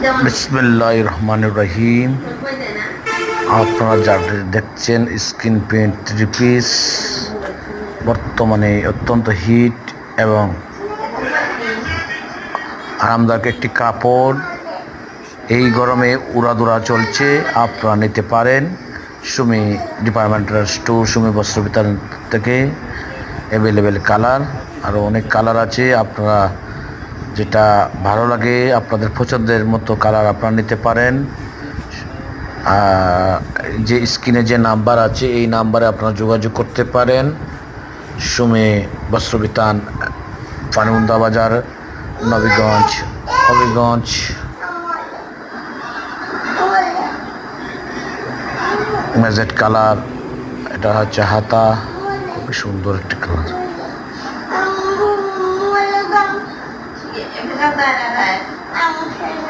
বিসমিল্লাহ রহমান রহিম। আপনারা যা দেখছেন স্কিন প্রিন্ট থ্রি পিস বর্তমানে অত্যন্ত হিট এবং আরামদায়ক একটি কাপড়। এই গরমে উড়াদুরা চলছে, আপনারা নিতে পারেন। সুমি ডিপার্টমেন্টাল স্টোর, সুমি বস্ত্র বিতরণ থেকে অ্যাভেলেবেল কালার আরও অনেক কালার আছে, আপনারা যেটা ভালো লাগে, আপনাদের পছন্দের মতো কালার আপনারা নিতে পারেন। যে স্ক্রিনে যে নাম্বার আছে, এই নাম্বারে আপনারা যোগাযোগ করতে পারেন। সুমে বস্ত্রবিতান, পানিমুন্দা বাজার, নবীগঞ্জ, হবিগঞ্জ। মেজেট কালার এটা হচ্ছে হাতা। খুবই সুন্দর একটি কালার 也不知道大家来安